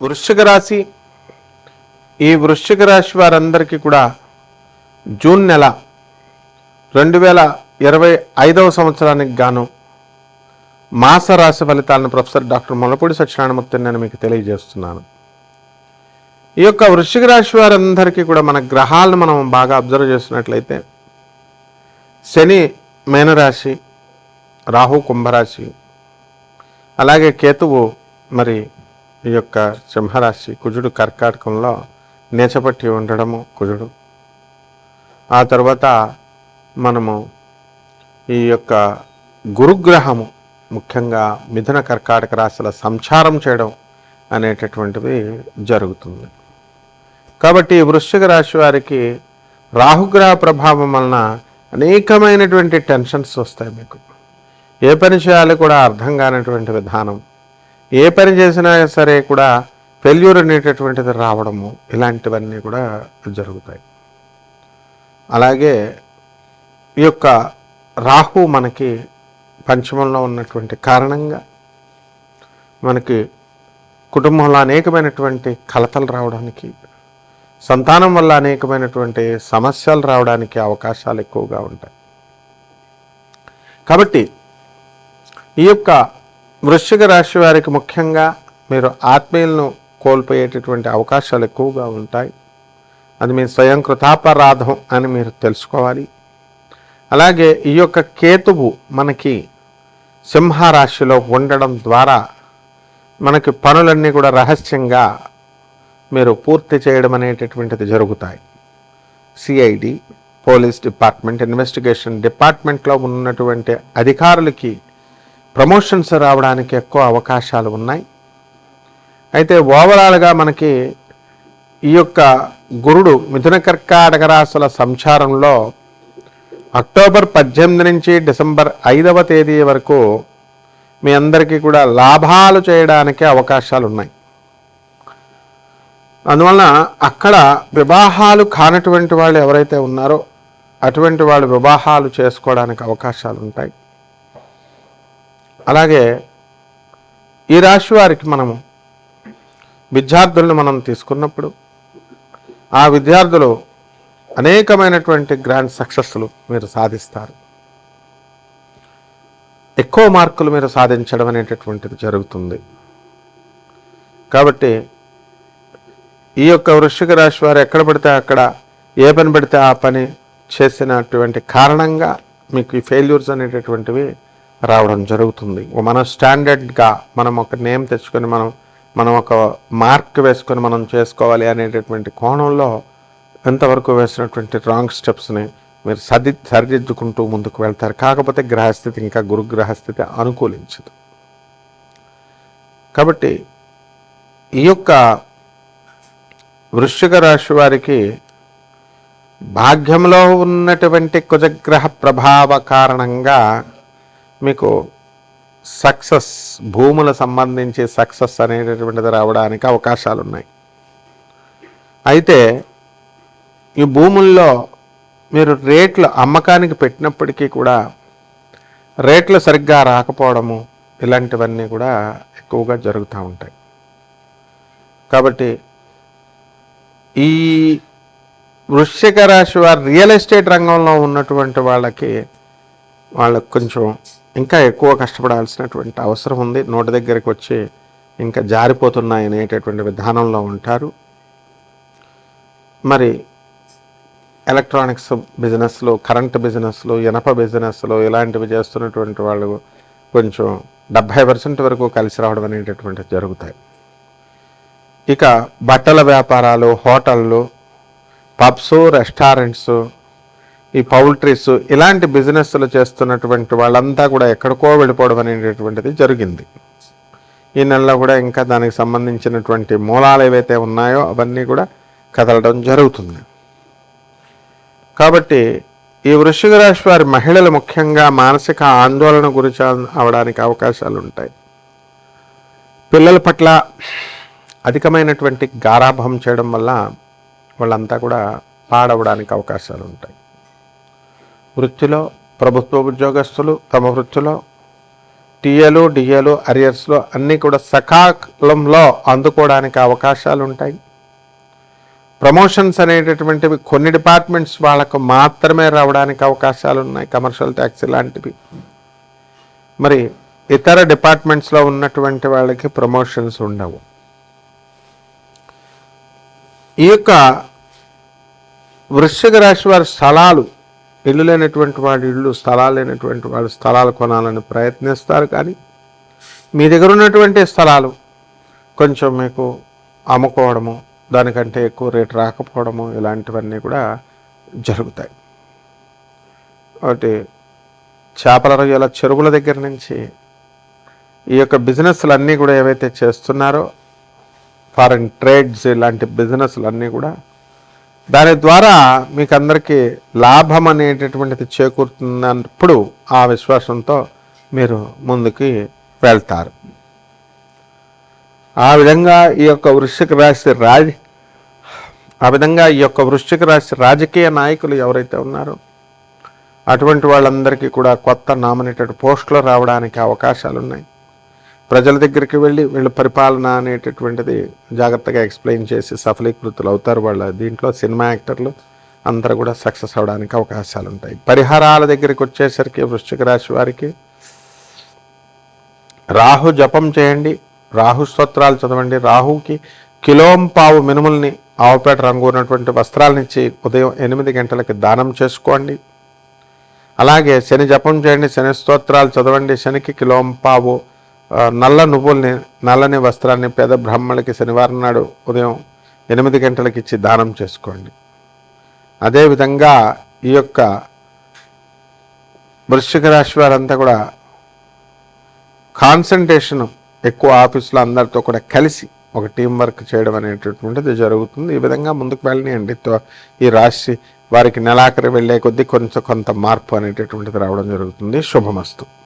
వృశ్చిక రాశి. ఈ వృశ్చిక రాశి వారందరికీ కూడా జూన్ నెల రెండు వేల ఇరవై ఐదవ సంవత్సరానికి గాను మాస రాశి ఫలితాలను ప్రొఫెసర్ డాక్టర్ మొలపూడి సత్యనారాయణమూర్తి నేను మీకు తెలియజేస్తున్నాను. ఈ యొక్క వృశ్చిక రాశి వారందరికీ కూడా మన గ్రహాలను మనం బాగా అబ్జర్వ్ చేసినట్లయితే శని మేనరాశి రాహు కుంభరాశి అలాగే కేతువు మరి ఈ యొక్క సింహరాశి కుజుడు కర్కాటకంలో నేచపట్టి ఉండడము కుజుడు. ఆ తర్వాత మనము ఈ యొక్క గురుగ్రహము ముఖ్యంగా మిథున కర్కాటక రాశుల సంచారం చేయడం అనేటటువంటిది జరుగుతుంది. కాబట్టి వృశ్చిక రాశి వారికి రాహుగ్రహ ప్రభావం వలన అనేకమైనటువంటి టెన్షన్స్ వస్తాయి మీకు. ఏ పని చేయాలో కూడా అర్థం కానటువంటి విధానం. ఏ పని చేసినా సరే కూడా ఫెయిల్యూర్ అనేటటువంటిది రావడము ఇలాంటివన్నీ కూడా జరుగుతాయి. అలాగే ఈ యొక్క రాహు మనకి పంచమంలో ఉన్నటువంటి కారణంగా మనకి కుటుంబంలో అనేకమైనటువంటి కలతలు రావడానికి సంతానం వల్ల అనేకమైనటువంటి సమస్యలు రావడానికి అవకాశాలు ఎక్కువగా ఉంటాయి. కాబట్టి ఈ యొక్క వృశ్చిక రాశి వారికి ముఖ్యంగా మీరు ఆత్మీయులను కోల్పోయేటటువంటి అవకాశాలు ఎక్కువగా ఉంటాయి. అది మీ స్వయం కృతాపరాధం అని మీరు తెలుసుకోవాలి. అలాగే ఈ యొక్క కేతువు మనకి సింహరాశిలో ఉండడం ద్వారా మనకి పనులన్నీ కూడా రహస్యంగా మీరు పూర్తి చేయడం అనేటటువంటిది జరుగుతాయి. సిఐడి పోలీస్ డిపార్ట్మెంట్ ఇన్వెస్టిగేషన్ డిపార్ట్మెంట్లో ఉన్నటువంటి అధికారులకి ప్రమోషన్స్ రావడానికి ఎక్కువ అవకాశాలు ఉన్నాయి. అయితే ఓవరాల్గా మనకి ఈ యొక్క గురుడు మిథున కర్కాటక రాశుల సంచారంలో అక్టోబర్ పద్దెనిమిది నుంచి డిసెంబర్ ఐదవ తేదీ వరకు మీ అందరికీ కూడా లాభాలు చేయడానికి అవకాశాలు ఉన్నాయి. అందువలన అక్కడ వివాహాలు కానటువంటి వాళ్ళు ఎవరైతే ఉన్నారో అటువంటి వాళ్ళు వివాహాలు చేసుకోవడానికి అవకాశాలు ఉంటాయి. అలాగే ఈ రాశి వారికి మనము విద్యార్థులను మనం తీసుకున్నప్పుడు ఆ విద్యార్థులు అనేకమైనటువంటి గ్రాండ్ సక్సెస్లు మీరు సాధిస్తారు. ఎక్కువ మార్కులు మీరు సాధించడం అనేటటువంటిది జరుగుతుంది. కాబట్టి ఈ యొక్క వృశ్చిక రాశి వారు ఎక్కడ పడితే అక్కడ ఏ పని పడితే ఆ పని చేసినటువంటి కారణంగా మీకు ఈ ఫెయిల్యూర్స్ అనేటటువంటివి రావడం జరుగుతుంది. మన స్టాండర్డ్గా మనం ఒక నేమ్ తెచ్చుకొని మనం మనం ఒక మార్క్ వేసుకొని మనం చేసుకోవాలి అనేటటువంటి కోణంలో ఎంతవరకు వేసినటువంటి రాంగ్ స్టెప్స్ని మీరు సరి సరిదిద్దుకుంటూ ముందుకు వెళ్తారు. కాకపోతే గ్రహస్థితి ఇంకా గురుగ్రహస్థితి అనుకూలించదు. కాబట్టి ఈ యొక్క వృశ్చిక రాశి వారికి భాగ్యంలో ఉన్నటువంటి కుజగ్రహ ప్రభావ కారణంగా మీకు సక్సెస్ భూముల సంబంధించి సక్సెస్ అనేటటువంటిది రావడానికి అవకాశాలు ఉన్నాయి అయితే ఈ భూముల్లో మీరు రేట్లు అమ్మకానికి పెట్టినప్పటికీ కూడా రేట్లు సరిగ్గా రాకపోవడము ఇలాంటివన్నీ కూడా ఎక్కువగా జరుగుతూ ఉంటాయి. కాబట్టి ఈ వృశ్చిక రాశి వారు రియల్ ఎస్టేట్ రంగంలో ఉన్నటువంటి వాళ్ళకి వాళ్ళకు కొంచెం ఇంకా ఎక్కువ కష్టపడాల్సినటువంటి అవసరం ఉంది. నోటి దగ్గరికి వచ్చి ఇంకా జారిపోతున్నాయి అనేటటువంటి విధానంలో ఉంటారు. మరి ఎలక్ట్రానిక్స్ బిజినెస్లు కరెంట్ బిజినెస్లు ఇనప బిజినెస్లు ఇలాంటివి చేస్తున్నటువంటి వాళ్ళు కొంచెం డెబ్భై పర్సెంట్ వరకు కలిసి రావడం అనేటటువంటివి జరుగుతాయి. ఇక బట్టల వ్యాపారాలు హోటళ్ళు పబ్స్ రెస్టారెంట్స్ ఈ పౌల్ట్రీస్ ఇలాంటి బిజినెస్లు చేస్తున్నటువంటి వాళ్ళంతా కూడా ఎక్కడికో వెళ్ళిపోవడం అనేటటువంటిది జరిగింది. ఈ నెలలో కూడా ఇంకా దానికి సంబంధించినటువంటి మూలాలు ఏవైతే ఉన్నాయో అవన్నీ కూడా కదలడం జరుగుతుంది. కాబట్టి ఈ వృశ్చిక రాశి వారి మహిళలు ముఖ్యంగా మానసిక ఆందోళన గురి అవడానికి అవకాశాలు ఉంటాయి. పిల్లల పట్ల అధికమైనటువంటి గారాభం చేయడం వల్ల వాళ్ళంతా కూడా పాడవడానికి అవకాశాలు ఉంటాయి. వృత్తిలో ప్రభుత్వ ఉద్యోగస్తులు తమ వృత్తిలో టీఏలు డిఏలు అరియర్స్లో అన్నీ కూడా సకాలంలో అందుకోవడానికి అవకాశాలు ఉంటాయి ప్రమోషన్స్ అనేటటువంటివి కొన్ని డిపార్ట్మెంట్స్ వాళ్ళకు మాత్రమే రావడానికి అవకాశాలు ఉన్నాయి కమర్షియల్ ట్యాక్స్ లాంటివి మరి ఇతర డిపార్ట్మెంట్స్లో ఉన్నటువంటి వాళ్ళకి ప్రమోషన్స్ ఉండవు. ఈ యొక్క వృశ్చిక రాశి వారి స్థలాలు ఇల్లు లేనటువంటి వాడు ఇల్లు స్థలాలు లేనటువంటి వాడు స్థలాలు కొనాలని ప్రయత్నిస్తారు కానీ మీ దగ్గర ఉన్నటువంటి స్థలాలు కొంచెం మీకు అమ్ముకోవడము దానికంటే ఎక్కువ రేటు రాకపోవడము ఇలాంటివన్నీ కూడా జరుగుతాయి. ఒకటి చేపల రొయ్యల చెరువుల దగ్గర నుంచి ఈ యొక్క బిజినెస్లు అన్నీ కూడా ఏవైతే చేస్తున్నారో ఫారెన్ ట్రేడ్స్ ఇలాంటి బిజినెస్లు అన్నీ కూడా దాని ద్వారా మీకు అందరికీ లాభం అనేటటువంటిది చేకూరుతున్నప్పుడు ఆ విశ్వాసంతో మీరు ముందుకి వెళ్తారు. ఆ విధంగా ఈ యొక్క వృశ్చిక రాశి రాజ ఆ విధంగా ఈ యొక్క వృశ్చిక రాశి రాజకీయ నాయకులు ఎవరైతే ఉన్నారో అటువంటి వాళ్ళందరికీ కూడా కొత్త నామినేటెడ్ పోస్టులు రావడానికి అవకాశాలు ఉన్నాయి ప్రజల దగ్గరికి వెళ్ళి వీళ్ళ పరిపాలన అనేటటువంటిది జాగ్రత్తగా ఎక్స్ప్లెయిన్ చేసి సఫలీకృతులు అవుతారు వాళ్ళ దీంట్లో సినిమా యాక్టర్లు అందరూ కూడా సక్సెస్ అవడానికి అవకాశాలు ఉంటాయి. పరిహారాల దగ్గరికి వచ్చేసరికి వృశ్చిక రాశి వారికి రాహు జపం చేయండి రాహు స్తోత్రాలు చదవండి. రాహుకి కిలోంపావు మినుముల్ని ఆవుపేట రంగు ఉన్నటువంటి వస్త్రాలనిచ్చి ఉదయం ఎనిమిది గంటలకి దానం చేసుకోండి. అలాగే శని జపం చేయండి శని స్తోత్రాలు చదవండి శనికి కిలోంపావు నల్ల నువ్వుల్ని నల్లని వస్త్రాన్ని పేద బ్రాహ్మణులకి శనివారం నాడు ఉదయం ఎనిమిది గంటలకి ఇచ్చి దానం చేసుకోండి. అదేవిధంగా ఈ యొక్క వృశ్చిక రాశి వారంతా కూడా కాన్సన్ట్రేషన్ ఎక్కువ ఆఫీసులో అందరితో కూడా కలిసి ఒక టీం వర్క్ చేయడం అనేటటువంటిది జరుగుతుంది. ఈ విధంగా ముందుకు వెళ్ళనియండి. ఈ రాశి వారికి నెలాఖరి వెళ్ళే కొద్దీ కొంచెం కొంత మార్పు అనేటటువంటిది రావడం జరుగుతుంది. శుభమస్తు.